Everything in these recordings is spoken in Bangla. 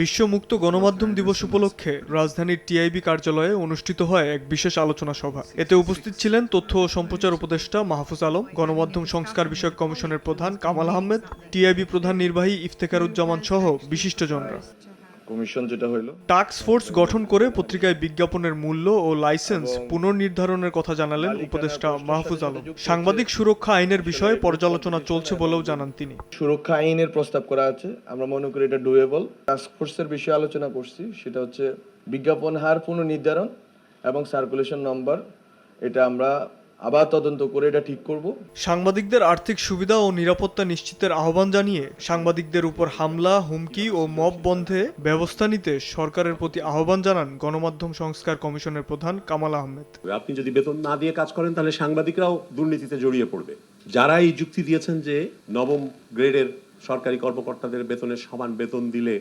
বিশ্ব মুক্ত গণমাধ্যম দিবস উপলক্ষে রাজধানীর টিআইবি কার্যালয়ে অনুষ্ঠিত হয় এক বিশেষ আলোচনা সভা। এতে উপস্থিত ছিলেন তথ্য ও সম্প্রচার উপদেষ্টা মাহফুজ আলম, গণমাধ্যম সংস্কার বিষয়ক কমিশনের প্রধান কামাল আহমেদ টিআইবি প্রধান নির্বাহী ইফতেখারুজ্জামান সহ বিশিষ্টজনরা। কমিশন যেটা হইল। টাস্ক ফোর্স গঠন করে পত্রিকায় বিজ্ঞাপনের মূল্য ও লাইসেন্স পুনর্নির্ধারণের কথা জানালেন উপদেষ্টা মাহফুজ আলম। সাংবাদিক সুরক্ষা আইনের বিষয়ে পর্যালোচনা চলছে বলেও জানান তিনি। সুরক্ষা আইনের প্রস্তাব করা আছে। আমরা মনে করি এটা ডুয়েবল টাস্ক ফোর্সের বিষয়ে আলোচনা করছি। সেটা হচ্ছে বিজ্ঞাপন হার পুনর্নির্ধারণ এবং সার্কুলেশন নম্বর এটা আমরা আবার তদন্ত করে এটা ঠিক করব। সাংবাদিকদের আর্থিক সুবিধা ও নিরাপত্তা নিশ্চিতের আহ্বান জানিয়ে সাংবাদিকদের উপর হামলা হুমকি ও মব বন্ধে ব্যবস্থা নিতে সরকারের প্রতি আহ্বান জানান গণমাধ্যম সংস্কার কমিশনের প্রধান কামাল আহমেদ। আপনি যদি বেতন না দিয়ে কাজ করেন তাহলে সাংবাদিকরাও দুর্নীতিতে জড়িয়ে পড়বে। যারা এই যুক্তি দিয়েছেন যে নবম গ্রেডের সরকারি কর্মকর্তাদের বেতনের সমান বেতন দিলে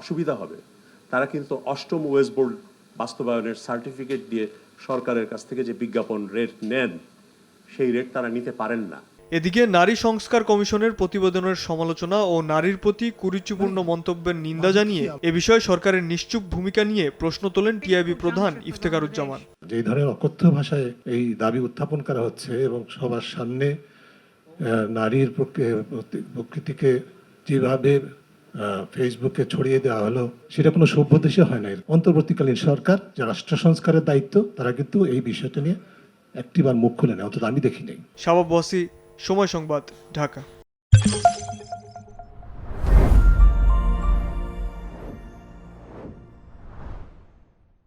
অসুবিধা হবে তারা কিন্তু অষ্টম ওয়েস বোর্ড বাস্তবায়নের সার্টিফিকেট দিয়ে সরকারের কাছ থেকে যে বিজ্ঞাপন রেট নেন সেই রেট তারা নিতে পারেন না। এদিকে নারী সংস্কার কমিশনের প্রতিবেদনের সমালোচনা ও নারীর প্রতি কুরুচিপূর্ণ মন্তব্যের নিন্দা জানিয়ে এ বিষয়ে সরকারের নিশ্চুপ ভূমিকা নিয়ে প্রশ্ন তোলেন টিআইবি প্রধান ইফতেখারুজ্জামান। যে ধরনের অকথ্য ভাষায় এই দাবি উত্থাপন করা হচ্ছে এবং সবার সামনে আহ, নারীর প্রকৃ- প্রকৃতিকে যেভাবে ফেসবুকে ছড়িয়ে দেওয়া হলো, সেটা কোনো সভ্য দেশে হয় না অন্তর্বর্তীকালীন সরকার, যে রাষ্ট্র সংস্কারের দায়িত্ব, তারা কিন্তু এই বিষয়টা নিয়ে একটিবার মুখ খুলে নেয়, অন্তত আমি দেখি নাই। সময় সংবাদ, ঢাকা।